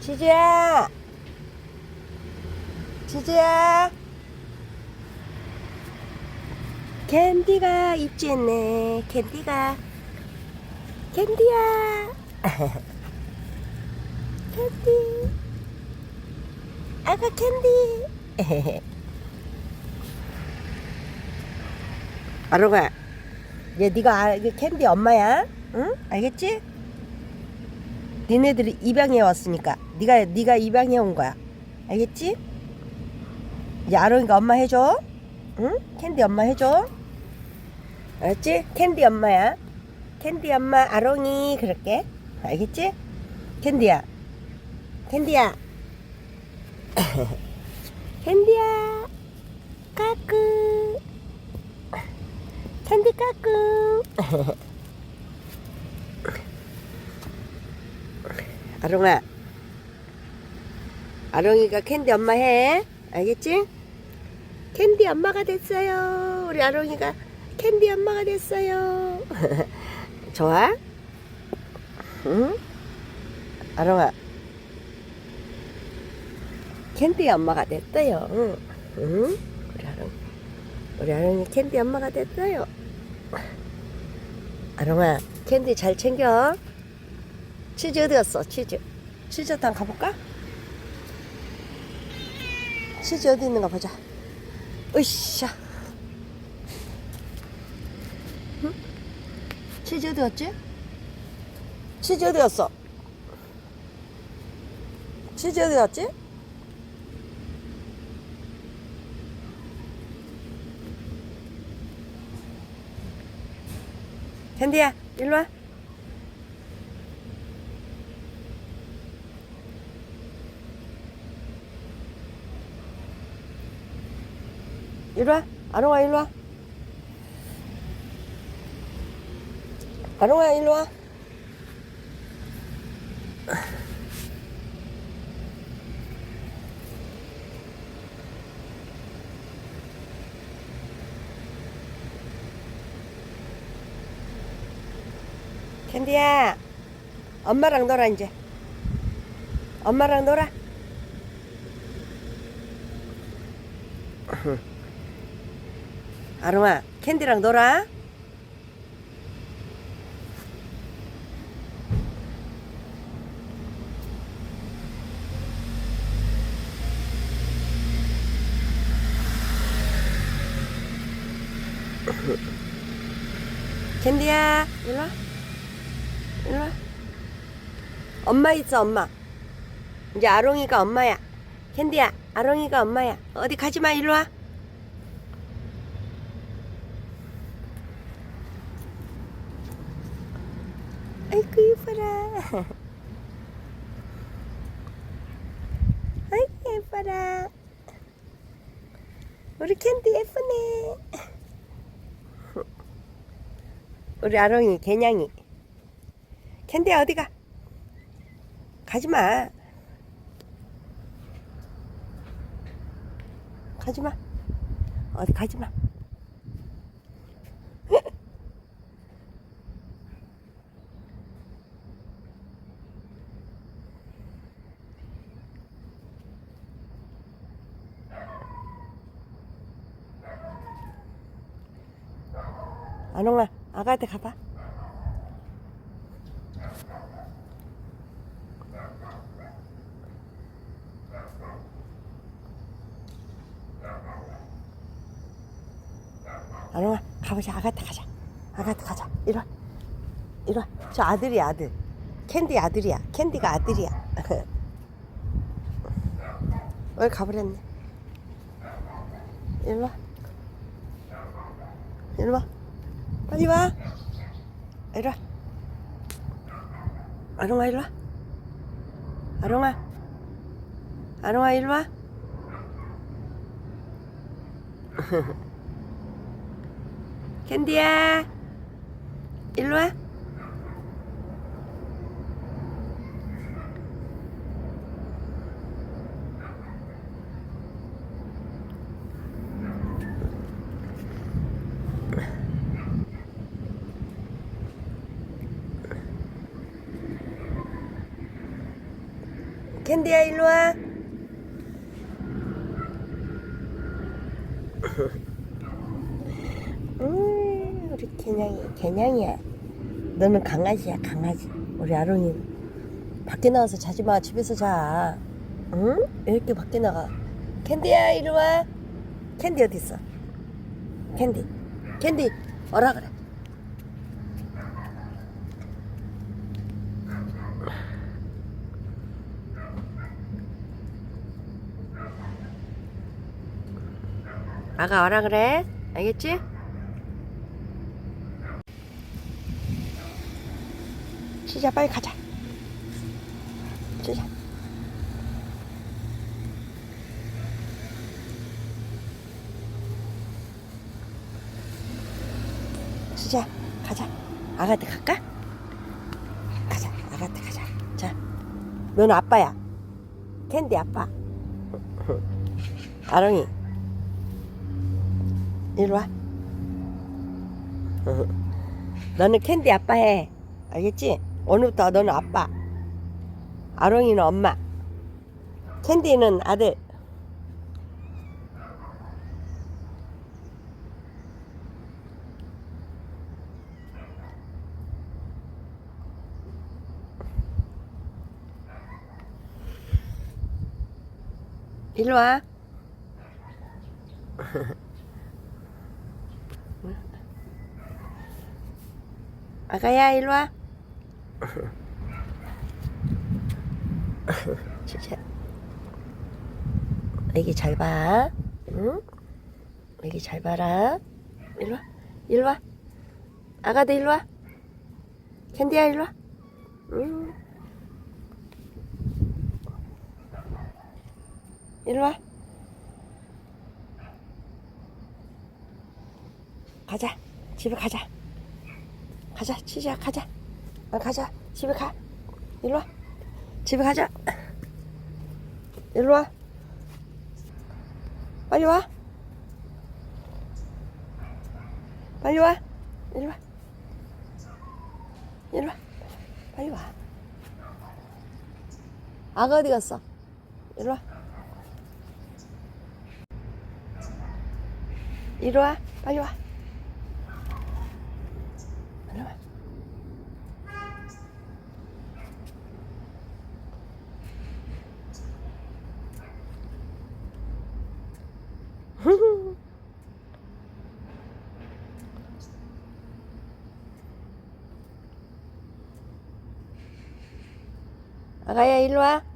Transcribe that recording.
지지야. 지지야. 캔디가 입지했네. 캔디가. 캔디야. 캔디. 아가 캔디. 아롱아. 얘 네가 아, 이게 캔디 엄마야. 응? 알겠지? 니네들이 입양해 왔으니까 네가 네가 입양해 온 거야. 알겠지? 이제 아롱이가 엄마 해줘. 응? 캔디 엄마 해줘. 알았지? 캔디 엄마야. 캔디 엄마 아롱이 그럴게. 알겠지? 캔디야. 캔디야. 캔디야. 까꿍. 캔디 까꿍. 아롱아. 아롱이가 캔디 엄마 해. 알겠지? 캔디 엄마가 됐어요. 우리 아롱이가 캔디 엄마가 됐어요. 좋아? 응? 아롱아. 캔디 엄마가 됐어요. 응? 응? 우리 아롱. 우리 아롱이 캔디 엄마가 됐어요. 아롱아, 캔디 잘 챙겨. 치즈 어디 갔어? 치즈. 치즈 당 가볼까? 치즈 어디 있는가 보자. 으쌰. 응? 치즈 어디 갔지? 치즈 어디 갔어? 치즈 어디 갔지? 캔디야, 일로 와. 일로 와. 아롱아, 일로 와. 아롱아, 일로 와. 캔디야, 엄마랑 놀아, 이제. 엄마랑 놀아. 아롱아, 캔디랑 놀아. 캔디야, 일로 와. 일로 와. 엄마 있어, 엄마. 이제 아롱이가 엄마야. 캔디야, 아롱이가 엄마야. 어디 가지 마, 일로 와. 아이고, 예뻐라. 아이고, 예뻐라. 우리 캔디 예쁘네. 우리 아롱이, 개냥이. 캔디야, 어디 가? 가지 마. 가지 마. 어디 가지 마. 아롱아, 아가한테 가봐. 아롱아, 가보자. 아가한테 가자. 아가한테 가자. 이리 와. 이리 와. 저 아들이야, 아들. 캔디 아들이야. 캔디가 아들이야. 왜 가버렸네. 이리 와. 이리 와. 빨리 와. 이리 와. 아롱아, 이리 와. 아롱아. 아롱아, 이리 와. 캔디야. 일로 와. 캔디야 일로 와. 음, 우리 개냥이, 개냥이야. 너는 강아지야, 강아지. 우리 아론이 밖에 나가서 자지 마, 집에서 자. 응? 왜 이렇게 밖에 나가? 캔디야, 이리 와. 캔디 어디 있어? 캔디, 캔디, 오라 그래. 아가 오라 그래. 알겠지? 시자 빨리 가자. 시자. 시자 가자. 아가한테 갈까? 가자. 아가한테 가자. 자, 너는 아빠야. 캔디 아빠. 아롱이. 이리 와. 너는 캔디 아빠 해. 알겠지? 오늘부터 너는 아빠. 아롱이는 엄마. 캔디는 아들. 일로 와. 아가야 일로 와. 진짜. 애기 잘 봐. 응? 애기 잘 봐라. 일로 와. 일로 와. 아가도 일로 와. 캔디야 일로 와. 응. 일로 와. 가자. 집에 가자. 가자. 치자 가자. 어, 가자. 집에 가. 일로 와. 집에 가자. 일로 와. 빨리 와. 빨리 와. 일로 와. 일로 와. 빨리 와. 아가 어디 갔어? 일로 와. 빨리 와. 빨리 와. 아가야 일로 와.